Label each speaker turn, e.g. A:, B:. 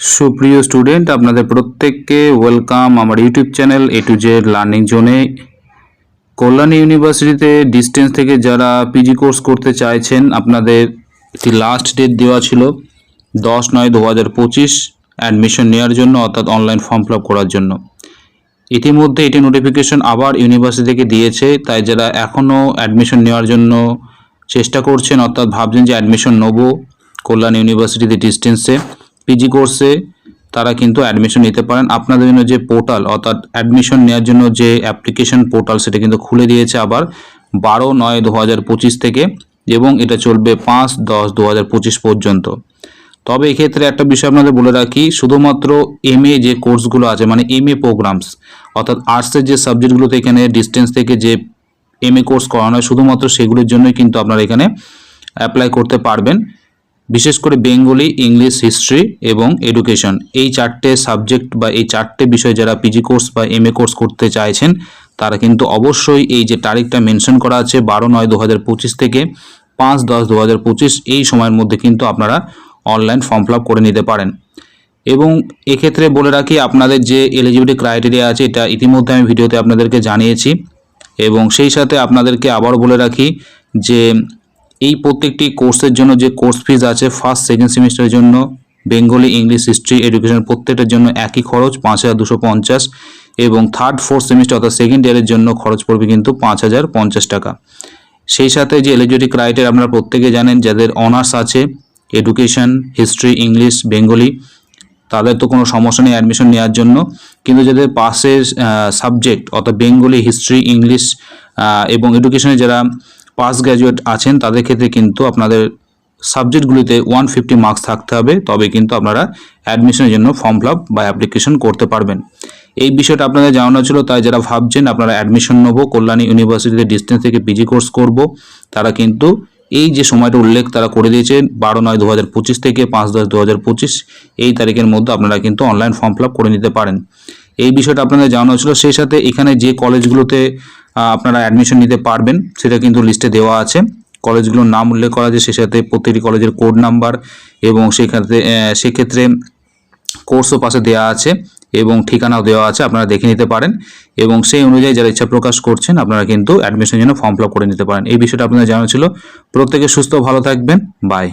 A: সুপ্রিয় স্টুডেন্ট, আপনাদের প্রত্যেককে ওয়েলকাম আমার YouTube channel A to Z learning জোনে কল্যাণী ইউনিভার্সিটিতে ডিস্টেন্স থেকে যারা পিজি কোর্স করতে চাইছেন, আপনাদের একটি লাস্ট ডেট দেওয়া ছিল দশ নয় দু হাজার পঁচিশ অ্যাডমিশন নেওয়ার জন্য, অর্থাৎ অনলাইন ফর্ম ফিল করার জন্য। ইতিমধ্যে এটি নোটিফিকেশন আবার ইউনিভার্সিটি থেকে দিয়েছে, তাই যারা এখনও অ্যাডমিশন নেওয়ার জন্য চেষ্টা করছেন, অর্থাৎ ভাবছেন যে অ্যাডমিশন নেব কল্যাণ ইউনিভার্সিটিতে ডিস্টেন্সে পিজি কোর্সে তারা কিন্তু অ্যাডমিশন নিতে পারেন। আপনাদের জন্য যে পোর্টাল অর্থাৎ অ্যাডমিশন নেওয়ার জন্য যে অ্যাপ্লিকেশন পোর্টাল সেটা কিন্তু খুলে দিয়েছে আবার বারো নয় দু থেকে এবং এটা চলবে পাঁচ দশ দু পর্যন্ত। তবে এক্ষেত্রে একটা বিষয় আপনাদের বলে রাখি, শুধুমাত্র এম এ যে কোর্সগুলো আছে মানে এম এ প্রোগ্রামস অর্থাৎ আর্টসের যে সাবজেক্টগুলোতে এখানে ডিস্টেন্স থেকে যে এম এ কোর্স করানো হয়, শুধুমাত্র সেগুলোর জন্যই কিন্তু আপনারা এখানে অ্যাপ্লাই করতে পারবেন। বিশেষ করে বেঙ্গলি, ইংলিশ, হিস্ট্রি এবং এডুকেশন। এই চারটে সাবজেক্ট বা এই চারটে বিষয় যারা পিজি কোর্স বা এম কোর্স করতে চাইছেন, তারা কিন্তু অবশ্যই এই যে তারিখটা মেনশন করা আছে বারো নয় দু থেকে পাঁচ দশ দু পঁচিশ, এই সময়ের মধ্যে কিন্তু আপনারা অনলাইন ফর্ম ফিল করে নিতে পারেন। এবং এক্ষেত্রে বলে রাখি, আপনাদের যে এলিজিবিলিটি ক্রাইটেরিয়া আছে, এটা ইতিমধ্যে আমি ভিডিওতে আপনাদেরকে জানিয়েছি। এবং সেই সাথে আপনাদেরকে আবার বলে রাখি যে এই প্রত্যেকটি কোর্সের জন্য যে কোর্স ফিজ আছে ফার্স্ট সেকেন্ড সেমিস্টারের জন্য বেঙ্গলি ইংলিশ হিস্ট্রি এডুকেশন প্রত্যেকটার জন্য একই খরচ, পাঁচ হাজার দুশো পঞ্চাশ এবং থার্ড ফোর্থ সেমিস্টার অর্থাৎ সেকেন্ড ইয়ারের জন্য খরচ পড়বে কিন্তু পাঁচ হাজার পঞ্চাশ টাকা। সেই সাথে যে এলিজিবিলিটি ক্রাইটেরিয়া আপনারা প্রত্যেকে জানেন, যাদের অনার্স আছে এডুকেশন হিস্ট্রি ইংলিশ বেঙ্গলি তাদের তো কোনো সমস্যা নেই অ্যাডমিশন নেওয়ার জন্য। কিন্তু যাদের পাশের সাবজেক্ট অর্থাৎ বেঙ্গলি হিস্ট্রি ইংলিশ এবং এডুকেশনে যারা পাস গ্র্যাজুয়েট আছেন, তাদের ক্ষেত্রে কিন্তু আপনাদের সাবজেক্টগুলিতে ওয়ান ফিফটি মার্কস থাকতে হবে, তবে কিন্তু আপনারা অ্যাডমিশনের জন্য ফর্ম ফিল বা অ্যাপ্লিকেশন করতে পারবেন। এই বিষয়টা আপনাদের জানানো ছিল, তাই যারা ভাবছেন আপনারা অ্যাডমিশন নেব, কল্যাণী ইউনিভার্সিটিতে ডিস্টেন্স থেকে পিজি কোর্স করব, তারা কিন্তু এই যে সময়টা উল্লেখ তারা করে দিয়েছে বারো নয় দু থেকে পাঁচ দশ দু হাজার পঁচিশ, এই তারিখের মধ্যে আপনারা কিন্তু অনলাইন ফর্ম ফিল করে নিতে পারেন। এই বিষয়টা আপনাদের জানানো ছিল, সেই সাথে এখানে যে কলেজগুলোতে আপনারা অ্যাডমিশন নিতে পারবেন। সেটা কিন্তু লিস্টে দেওয়া আছে। কলেজগুলোর নাম উল্লেখ করা আছে, সেই সাথে প্রত্যেকটি কলেজের কোড নাম্বার এবং সেক্ষেত্রে সেক্ষেত্রে কোর্সও পাশে দেওয়া আছে এবং ঠিকানাও দেওয়া আছে, আপনারা দেখে নিতে পারেন। এবং সেই অনুযায়ী যারা ইচ্ছা প্রকাশ করছেন, আপনারা কিন্তু অ্যাডমিশনের জন্য ফর্ম ফিল করে নিতে পারেন। এই বিষয়টা আপনাদের জানা ছিল। প্রত্যেকে সুস্থ, ভালো থাকবেন। বাই